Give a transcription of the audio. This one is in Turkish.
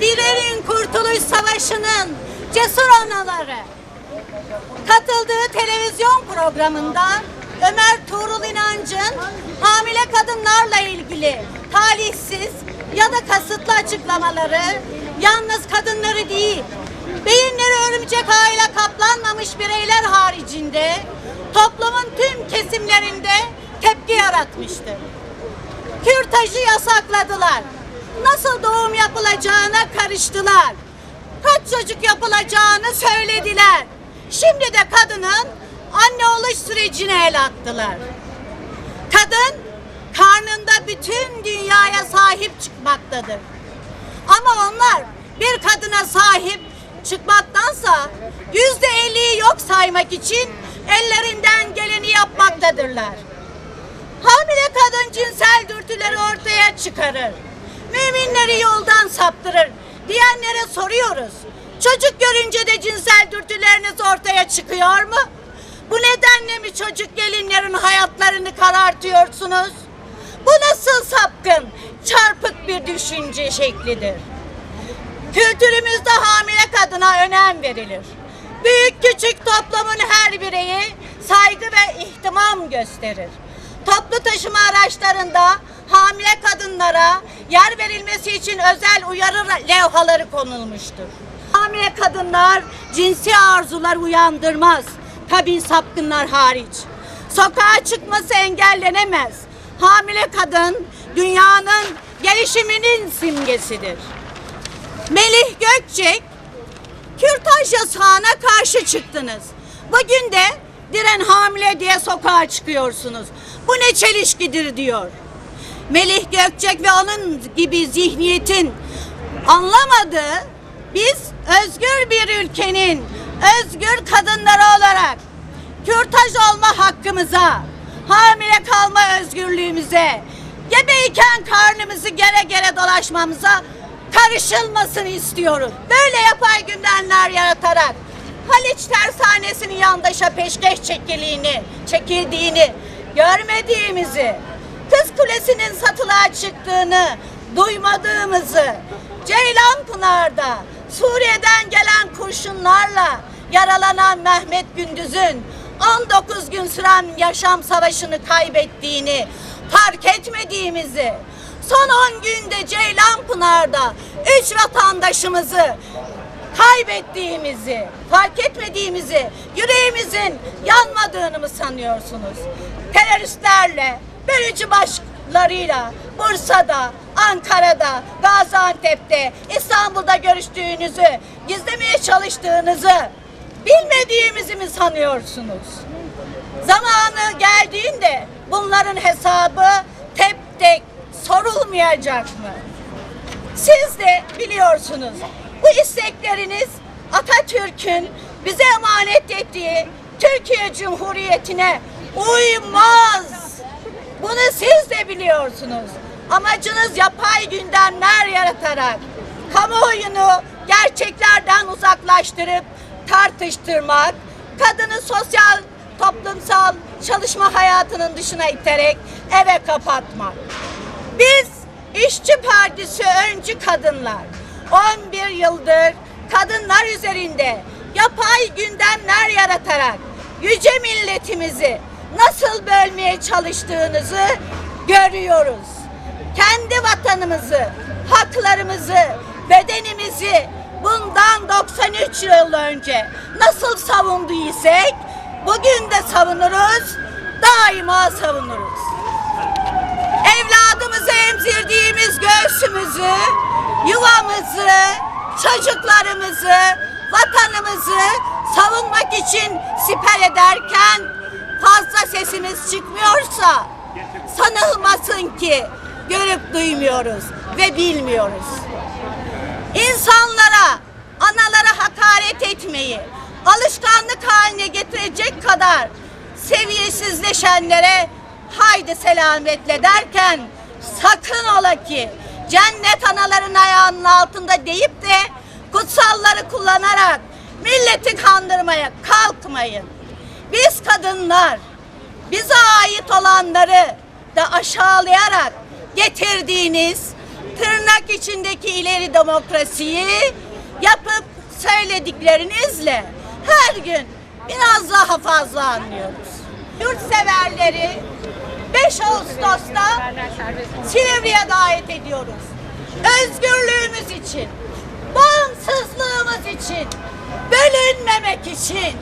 Dilerin Kurtuluş Savaşı'nın cesur anaları katıldığı televizyon programında Ömer Tuğrul İnancı'nın hamile kadınlarla ilgili talihsiz ya da kasıtlı açıklamaları yalnız kadınları değil, beyinleri örümcek ağıyla kaplanmamış bireyler haricinde toplumun tüm kesimlerinde tepki yaratmıştır. Kürtajı yasakladılar. Nasıl doğum yapılacağına karıştılar. Kaç çocuk yapılacağını söylediler. Şimdi de kadının anne oluş sürecine el attılar. Kadın karnında bütün dünyaya sahip çıkmaktadır. Ama onlar bir kadına sahip çıkmaktansa yüzde elliyi yok saymak için ellerinden geleni yapmaktadırlar. Hamile kadın cinsel dürtüleri ortaya çıkarır. Müminleri yoldan saptırır diyenlere soruyoruz. Çocuk görünce de cinsel dürtüleriniz ortaya çıkıyor mu? Bu nedenle mi çocuk gelinlerin hayatlarını karartıyorsunuz? Bu nasıl sapkın, çarpık bir düşünce şeklidir? Kültürümüzde hamile kadına önem verilir. Büyük küçük toplumun her bireyi saygı ve ihtimam gösterir. Toplu taşıma araçlarında hamile kadınlara yer verilmesi için özel uyarı levhaları konulmuştur. Hamile kadınlar cinsi arzular uyandırmaz. Kabin sapkınlar hariç. Sokağa çıkması engellenemez. Hamile kadın dünyanın gelişiminin simgesidir. Melih Gökçek, kürtaj yasağına karşı çıktınız. Bugün de diren hamile diye sokağa çıkıyorsunuz. Bu ne çelişkidir diyor. Melih Gökçek ve onun gibi zihniyetin anlamadığı biz özgür bir ülkenin özgür kadınları olarak kürtaj olma hakkımıza, hamile kalma özgürlüğümüze, gebeyken karnımızı gere gere dolaşmamıza karışılmasını istiyoruz. Böyle yapay gündemler yaratarak Haliç tersanesinin yandaşa peşkeş çekildiğini, çekildiğini görmediğimizi, Kız Kulesi'nin satılığa çıktığını duymadığımızı, Ceylanpınar'da Suriye'den gelen kurşunlarla yaralanan Mehmet Gündüz'ün 19 gün süren yaşam savaşını kaybettiğini fark etmediğimizi, son 10 günde Ceylanpınar'da 3 vatandaşımızı kaybettiğimizi, fark etmediğimizi, yüreğimizin yanmadığını mı sanıyorsunuz? Teröristlerle, bölücü başlarıyla Bursa'da, Ankara'da, Gaziantep'te, İstanbul'da görüştüğünüzü, gizlemeye çalıştığınızı bilmediğimizi mi sanıyorsunuz? Zamanı geldiğinde bunların hesabı tek tek sorulmayacak mı? Siz de biliyorsunuz bu istekleriniz Atatürk'ün bize emanet ettiği Türkiye Cumhuriyeti'ne uymaz. Bunu siz de biliyorsunuz. Amacınız yapay gündemler yaratarak kamuoyunu gerçeklerden uzaklaştırıp tartıştırmak, kadını sosyal, toplumsal çalışma hayatının dışına iterek eve kapatmak. Biz İşçi Partisi öncü kadınlar 11 yıldır kadınlar üzerinde yapay gündemler yaratarak yüce milletimizi nasıl bölmeye çalıştığınızı görüyoruz. Kendi vatanımızı, haklarımızı, bedenimizi bundan 93 yıl önce nasıl savunduysak bugün de savunuruz, daima savunuruz göğsümüzü, yuvamızı, çocuklarımızı, vatanımızı savunmak için siper ederken fazla sesimiz çıkmıyorsa sanılmasın ki görüp duymuyoruz ve bilmiyoruz. İnsanlara, analara hakaret etmeyi alışkanlık haline getirecek kadar seviyesizleşenlere haydi selametle derken sakın ola ki cennet anaların ayağının altında deyip de kutsalları kullanarak milleti kandırmaya kalkmayın. Biz kadınlar bize ait olanları da aşağılayarak getirdiğiniz tırnak içindeki ileri demokrasiyi yapıp söylediklerinizle her gün biraz daha fazla anlıyoruz. Yurtseverleri 5 Ağustos'ta Silivri'ye davet ediyoruz. Özgürlüğümüz için, bağımsızlığımız için, bölünmemek için.